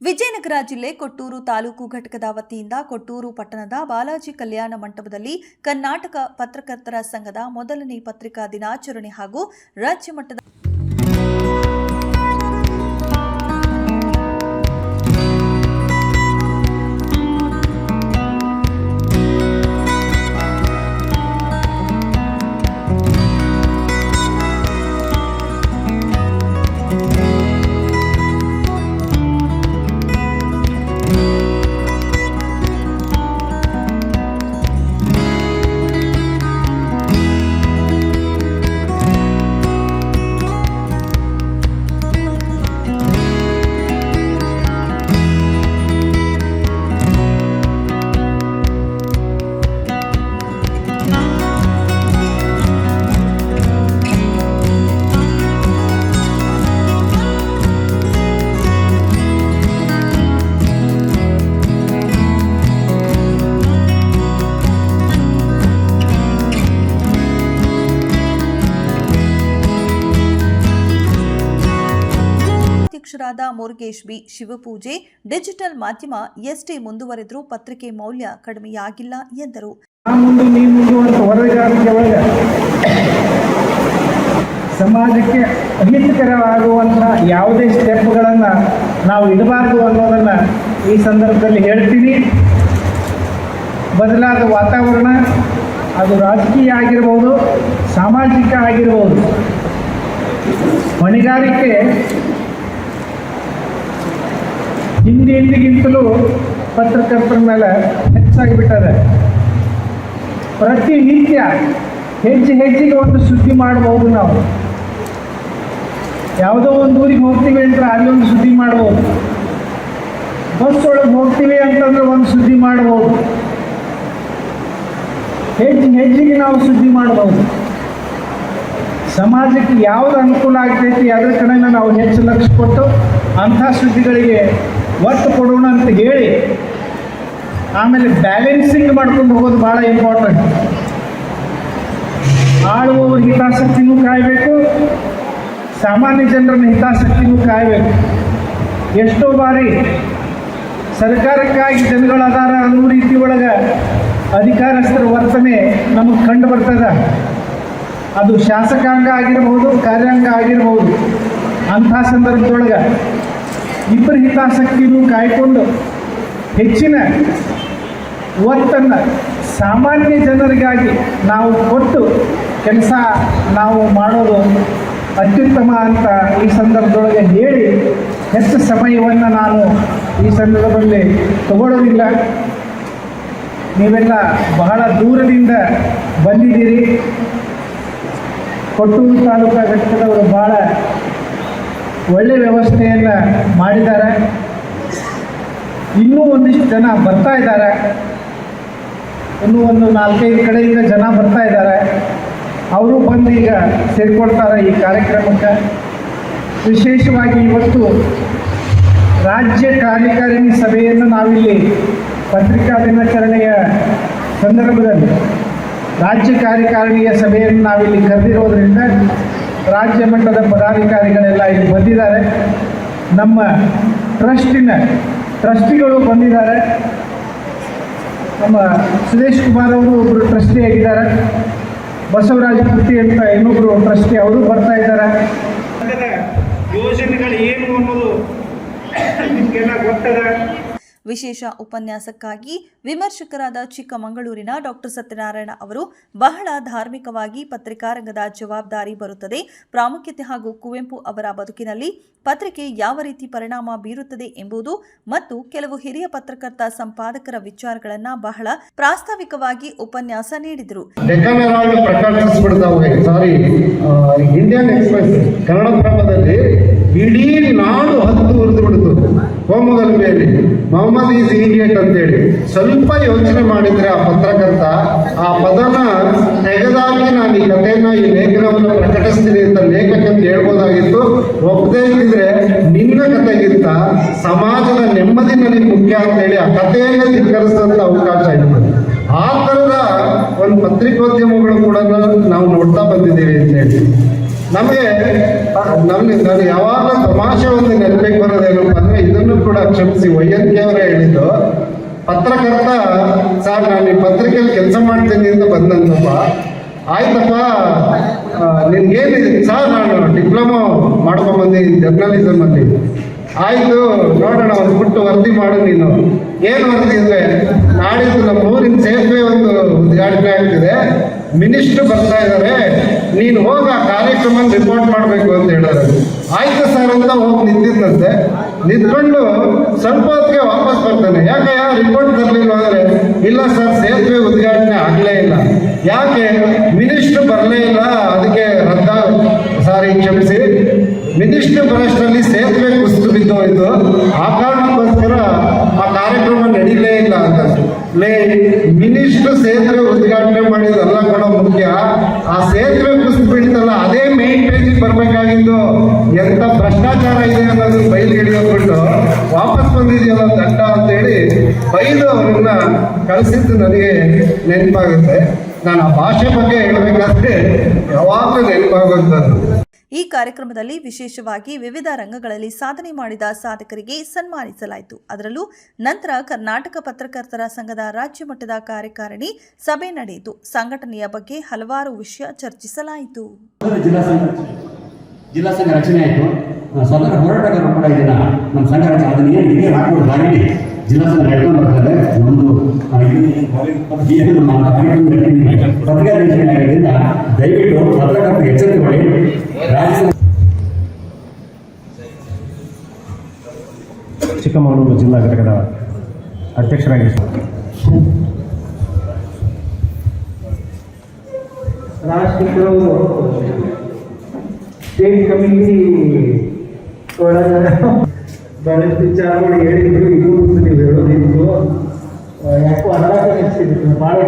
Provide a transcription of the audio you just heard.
ವಿಜಯನಗರ ಜಿಲ್ಲೆ ಕೊಟ್ಟೂರು ತಾಲೂಕು ಘಟಕದ ವತಿಯಿಂದ ಕೊಟ್ಟೂರು ಪಟ್ಟಣದ ಬಾಲಾಜಿ ಕಲ್ಯಾಣ ಮಂಟಪದಲ್ಲಿ ಕರ್ನಾಟಕ ಪತ್ರಕರ್ತರ ಸಂಘದ ಮೊದಲನೇ ಪತ್ರಿಕಾ ದಿನಾಚರಣೆ ಹಾಗೂ ರಾಜ್ಯ ಮಟ್ಟದ ಅಧ್ಯಕ್ಷರಾದ ಮುರುಗೇಶ್ ಬಿ. ಶಿವಪೂಜೆ. ಡಿಜಿಟಲ್ ಮಾಧ್ಯಮ ಎಷ್ಟೇ ಮುಂದುವರೆದರೂ ಪತ್ರಿಕೆ ಮೌಲ್ಯ ಕಡಿಮೆಯಾಗಿಲ್ಲ ಎಂದರು. ಸಮಾಜಕ್ಕೆ ಅಹಿತಕರವಾಗುವಂತಹ ಯಾವುದೇ ಸ್ಟೆಪ್ಗಳನ್ನು ನಾವು ಇಡಬಾರ್ದು ಅನ್ನೋದನ್ನ ಈ ಸಂದರ್ಭದಲ್ಲಿ ಹೇಳ್ತೀನಿ. ಬದಲಾದ ವಾತಾವರಣ, ಅದು ರಾಜಕೀಯ ಆಗಿರ್ಬೋದು, ಸಾಮಾಜಿಕ ಆಗಿರ್ಬೋದು. ಹೊಣೆಗಾರಿಕೆ ಹಿಂದಿಗಿಂತಲೂ ಪತ್ರಕರ್ತರ ಮೇಲೆ ಹೆಚ್ಚಾಗಿ ಹೆಚ್ಚಾಗಿಬಿಟ್ಟದೆ ಪ್ರತಿನಿತ್ಯ ಹೆಜ್ಜೆ ಹೆಜ್ಜೆಗೆ ಒಂದು ಸುದ್ದಿ ಮಾಡಬಹುದು ನಾವು. ಯಾವುದೋ ಒಂದು ಊರಿಗೆ ಹೋಗ್ತೀವಿ ಅಂದ್ರೆ ಅಲ್ಲಿ ಒಂದು ಸುದ್ದಿ ಮಾಡ್ಬೋದು ಬಸ್ ಒಳಗೆ ಹೋಗ್ತೀವಿ ಅಂತಂದ್ರೆ ಒಂದು ಸುದ್ದಿ ಮಾಡ್ಬೋದು ಹೆಜ್ಜೆ ಹೆಜ್ಜೆಗೆ ನಾವು ಸುದ್ದಿ ಮಾಡ್ಬೋದು ಸಮಾಜಕ್ಕೆ ಯಾವ್ದು ಅನುಕೂಲ ಆಗ್ತೈತಿ ಅದ್ರ ಕಡೆನ ನಾವು ಹೆಚ್ಚು ಲಕ್ಷ ಕೊಟ್ಟು ಅಂಥ ಸುದ್ದಿಗಳಿಗೆ ಒತ್ತು ಕೊಡೋಣ ಅಂತ ಹೇಳಿ ಆಮೇಲೆ ಬ್ಯಾಲೆನ್ಸಿಂಗ್ ಮಾಡ್ಕೊಂಡು ಹೋಗೋದು ಭಾಳ ಇಂಪಾರ್ಟೆಂಟ್ ಆಳುವವರ ಹಿತಾಸಕ್ತಿನೂ ಕಾಯಬೇಕು, ಸಾಮಾನ್ಯ ಜನರನ್ನ ಹಿತಾಸಕ್ತಿನೂ ಕಾಯಬೇಕು. ಎಷ್ಟೋ ಬಾರಿ ಸರ್ಕಾರಕ್ಕಾಗಿ ಜನಗಳ ಅದಾರ ಅನ್ನೋ ರೀತಿ ಒಳಗೆ ಅಧಿಕಾರಸ್ಥರ ವರ್ತನೆ ನಮಗೆ ಕಂಡು ಬರ್ತದೆ. ಅದು ಶಾಸಕಾಂಗ ಆಗಿರಬಹುದು, ಕಾರ್ಯಾಂಗ ಆಗಿರಬಹುದು, ಅಂಥ ಸಂದರ್ಭದೊಳಗೆ ಇಬ್ಬರ ಹಿತಾಸಕ್ತಿನೂ ಕಾಯ್ಕೊಂಡು ಹೆಚ್ಚಿನ ಒತ್ತನ್ನು ಸಾಮಾನ್ಯ ಜನರಿಗಾಗಿ ನಾವು ಕೊಟ್ಟು ಕೆಲಸ ನಾವು ಮಾಡೋದು ಅತ್ಯುತ್ತಮ ಅಂತ ಈ ಸಂದರ್ಭದೊಳಗೆ ಹೇಳಿ ಹೆಚ್ಚು ಸಮಯವನ್ನು ನಾನು ಈ ಸಂದರ್ಭದಲ್ಲಿ ತಗೊಳ್ಳೋದಿಲ್ಲ. ನೀವೆಲ್ಲ ಬಹಳ ದೂರದಿಂದ ಬಂದಿದ್ದೀರಿ. ಕೊಟ್ಟೂರು ತಾಲೂಕಾ ಘಟಕದವರು ಭಾಳ ಒಳ್ಳೆ ವ್ಯವಸ್ಥೆಯನ್ನು ಮಾಡಿದ್ದಾರೆ. ಇನ್ನೂ ಒಂದಿಷ್ಟು ಜನ ಬರ್ತಾ ಇದ್ದಾರೆ. ಇನ್ನೂ ಒಂದು ನಾಲ್ಕೈದು ಕಡೆಯಿಂದ ಜನ ಬರ್ತಾ ಇದ್ದಾರೆ. ಅವರು ಬಂದು ಈಗ ಸೇರಿಕೊಳ್ತಾರೆ ಈ ಕಾರ್ಯಕ್ರಮಕ್ಕೆ. ವಿಶೇಷವಾಗಿ ಇವತ್ತು ರಾಜ್ಯ ಕಾರ್ಯಕಾರಿಣಿ ಸಭೆಯನ್ನು ನಾವಿಲ್ಲಿ ಪತ್ರಿಕಾ ದಿನಾಚರಣೆಯ ಸಂದರ್ಭದಲ್ಲಿ ರಾಜ್ಯ ಕಾರ್ಯಕಾರಿಣಿಯ ಸಭೆಯನ್ನು ನಾವಿಲ್ಲಿ ಕರೆದಿರೋದ್ರಿಂದ ರಾಜ್ಯ ಮಟ್ಟದ ಪದಾಧಿಕಾರಿಗಳೆಲ್ಲ ಇಲ್ಲಿ ಬಂದಿದ್ದಾರೆ. ನಮ್ಮ ಟ್ರಸ್ಟಿನ ಟ್ರಸ್ಟಿಗಳು ಬಂದಿದ್ದಾರೆ. ನಮ್ಮ ಸುರೇಶ್ ಕುಮಾರ್ ಅವರು ಒಬ್ಬರು ಟ್ರಸ್ಟಿ ಆಗಿದ್ದಾರೆ. ಬಸವರಾಜ ಕೃತಿ ಅಂತ ಇನ್ನೊಬ್ಬರು ಟ್ರಸ್ಟಿ ಅವರು ಬರ್ತಾ ಇದ್ದಾರೆ. ಯೋಜನೆಗಳು ಏನು ಅನ್ನೋದು ನಿಮಗೆಲ್ಲ ಗೊತ್ತದ? ವಿಶೇಷ ಉಪನ್ಯಾಸಕ್ಕಾಗಿ ವಿಮರ್ಶಕರಾದ ಚಿಕ್ಕಮಗಳೂರಿನ ಡಾಕ್ಟರ್ ಸತ್ಯನಾರಾಯಣ ಅವರು ಬಹಳ ಧಾರ್ಮಿಕವಾಗಿ ಪತ್ರಿಕಾರಂಗದ ಜವಾಬ್ದಾರಿ ಬರುತ್ತದೆ. ಪ್ರಾಮುಖ್ಯತೆ ಹಾಗೂ ಕುವೆಂಪು ಅವರ ಬದುಕಿನಲ್ಲಿ ಪತ್ರಿಕೆ ಯಾವ ರೀತಿ ಪರಿಣಾಮ ಬೀರುತ್ತದೆ ಎಂಬುದು ಮತ್ತು ಕೆಲವು ಹಿರಿಯ ಪತ್ರಕರ್ತ ಸಂಪಾದಕರ ವಿಚಾರಗಳನ್ನು ಬಹಳ ಪ್ರಾಸ್ತಾವಿಕವಾಗಿ ಉಪನ್ಯಾಸ ನೀಡಿದರು. ಇಂಡಿಯನ್ ಎಕ್ಸ್ಪ್ರೆಸ್ ಕನ್ನಡಪ್ರಭದಲ್ಲಿ ಇಡೀ ನಾಡು ಹತ್ತು ಉರಿದು ಮೇಲೆ ಮೊಹಮ್ಮದ್ ಈಸ್ ಇಡಿಯಟ್ ಅಂತೇಳಿ. ಸ್ವಲ್ಪ ಯೋಚನೆ ಮಾಡಿದ್ರೆ ಆ ಪತ್ರಕರ್ತ, ಆ ಪದನ ತೆಗೆದಾಗಿ ನಾನು ಈ ಕಥೆಯನ್ನ, ಈ ಲೇಖನವನ್ನು ಪ್ರಕಟಿಸ್ತೀನಿ ಅಂತ ಲೇಖಕಕ್ಕೆ ಹೇಳ್ಬೋದಾಗಿತ್ತು. ಒಪ್ಪದೇ ಇದ್ದಿದ್ರೆ ನಿನ್ನ ಕಥೆಗಿಂತ ಸಮಾಜದ ನೆಮ್ಮದಿ ನನಗೆ ಮುಖ್ಯ ಅಂತ ಹೇಳಿ ಆ ಕಥೆಯನ್ನೇ ಧಿಕ್ಕರಿಸಿದಂತ ಅವಕಾಶ ಇತ್ತು. ಆ ಥರದ ಒಂದು ಪತ್ರಿಕೋದ್ಯಮಗಳು ಕೂಡ ನಾವು ನೋಡ್ತಾ ಬಂದಿದ್ದೀವಿ ಅಂತ ಹೇಳಿ ನಮಗೆ, ನಮ್ಗೆ, ನಾನು ಯಾವಾಗ ತಮಾಷೆ ಒಂದು ನೆನಪಿಗೆ ಬರೋದೇನಪ್ಪ ಅಂದ್ರೆ ಇದನ್ನು ಕೂಡ ಕ್ಷಮಿಸಿ ವೈ ಅವರೇ ಹೇಳಿದ್ದು, ಪತ್ರಕರ್ತ, ಸರ್, ನಾನು ಈ ಪತ್ರಿಕೆಯಲ್ಲಿ ಕೆಲಸ ಮಾಡ್ತೀನಿ ಅಂತ ಬಂದಂತಪ್ಪ, ಆಯ್ತಪ್ಪ ನಿನ್ಗೇನಿದೆ? ಸರ್, ನಾನು ಡಿಪ್ಲೊಮಾ ಜರ್ನಲಿಸಮ್ ಅಲ್ಲಿ ಆಯ್ತು, ನೋಡೋಣ, ಒಂದು ಬಿಟ್ಟು ವರದಿ ಮಾಡು ನೀನು. ಏನು ವರದಿ ಅಂದ್ರೆ, ನಾಡಿದ್ದು ನಮ್ಮ ಊರಿನ ಸೇತುವೆ ಒಂದು ಉದ್ಘಾಟನೆ ಆಗ್ತಿದೆ. ಮಿನಿಸ್ಟ್ರು ಬರ್ತಾ ಇದ್ದಾರೆ ನೀನು ಹೋಗ ಆ ಕಾರ್ಯಕ್ರಮ ರಿಪೋರ್ಟ್ ಮಾಡಬೇಕು ಅಂತ ಹೇಳಿದ್ರು ಆಯ್ತು ಸರ್ ಅಂತ ಹೋಗಿ ನಿಂತಿದ್ದಂತೆ ನಿಂತ್ಕೊಂಡು ಸ್ವಲ್ಪ ಹೊತ್ತಿಗೆ ವಾಪಸ್ ಬರ್ತಾನೆ. ಯಾಕೆ ಯಾವ ರಿಪೋರ್ಟ್ ಬರಲಿಲ್ಲ ಅಂದ್ರೆ, ಇಲ್ಲ ಸರ್, ಸೇತುವೆ ಉದ್ಘಾಟನೆ ಆಗಲೇ ಇಲ್ಲ. ಯಾಕೆ? ಮಿನಿಸ್ಟ್ರು ಬರಲೇ ಇಲ್ಲ. ಅದಕ್ಕೆ ರದ್ದ ಸಾರಿ ಕ್ಷಮಿಸಿ. ಮಿನಿಸ್ಟ್ರು ಬರೋಷ್ಟರಲ್ಲಿ ಸೇತುವೆ ಕುಸಿದು ಬಿದ್ದೋಯ್ತು. ಆ ಕಾರಣಕ್ಕೋಸ್ಕರ ಆ ಕಾರ್ಯಕ್ರಮ ನಡೀಲೇ ಇಲ್ಲ ಅಂತ ಲೇ ಮಿನಿಸ್ಟ್ರು ಸೇತುವೆ ಉದ್ಘಾಟನೆ ಮಾಡಿದಲ್ಲ ಕೂಡ ಮುಖ್ಯ. ಆ ಸೇತುವೆ ಕುಸಿದು ಬೀಳ್ತಲ್ಲ, ಅದೇ ಮೇನ್ ಪೇಜ್ ಬರ್ಬೇಕಾಗಿದ್ದು ಎಂತ ಭ್ರಷ್ಟಾಚಾರ ಇದೆ ಅನ್ನೋದು ಬಯಲು ಹಿಡಿಯೋದ್ಬಿಟ್ಟು ವಾಪಸ್ ಬಂದಿದೆಯಲ್ಲ ದಂಡ ಅಂತೇಳಿ ಬೈದು ಅವರನ್ನ ಕಳಿಸಿದ್ದು ನನಗೆ ನೆನಪಾಗುತ್ತೆ. ನಾನು ಆ ಭಾಷೆ ಬಗ್ಗೆ ಹೇಳಬೇಕಾದ್ರೆ ಯಾವಾಗಲೂ ನೆನಪಾಗುವಂಥದ್ದು ಈ ಕಾರ್ಯಕ್ರಮದಲ್ಲಿ ವಿಶೇಷವಾಗಿ ವಿವಿಧ ರಂಗಗಳಲ್ಲಿ ಸಾಧನೆ ಮಾಡಿದ ಸಾಧಕರಿಗೆ ಸನ್ಮಾನಿಸಲಾಯಿತು. ಅದರಲ್ಲೂ ನಂತರ ಕರ್ನಾಟಕ ಪತ್ರಕರ್ತರ ಸಂಘದ ರಾಜ್ಯ ಮಟ್ಟದ ಕಾರ್ಯಕಾರಿಣಿ ಸಭೆ ನಡೆಯಿತು. ಸಂಘಟನೆಯ ಬಗ್ಗೆ ಹಲವಾರು ವಿಷಯ ಚರ್ಚಿಸಲಾಯಿತು. ಜಿಲ್ಲಾ ಸಂಘ ರಚನೆ ಆಯಿತು. ಸ್ವತಂತ್ರ ಹೋರಾಟಗಾರರು ಕೂಡ ಇದನ್ನ ನಮ್ಮ ಸಂಘ ರಚನೆ, ಅದನ್ನ ಏನು ಇದೇ ಜಿಲ್ಲಾ ಸಂಘ ನಡ್ಕೊಂಡು ಬರ್ತಾರೆ ಒಂದು ಏನು ನಮ್ಮ. ಪತ್ರಿಕಾ ರಚನೆ ಆಗೋದ್ರಿಂದ ದಯವಿಟ್ಟು ಪತ್ರಕರ್ತರು ಎಚ್ಚರಿಕೆಗೊಳ್ಳಿ ರಾಜ್ಯ ಚಿಕ್ಕಮಗಳೂರು ಜಿಲ್ಲಾ ಘಟಕದ ಅಧ್ಯಕ್ಷರಾಗಿ ರಾಷ್ಟ್ರೀಕರು ಸ್ಟೇಟ್ ಹೇಳಿದ್ರು ನೀವು ಯಾಕೋ ಅನಾಥ ಭಾಳ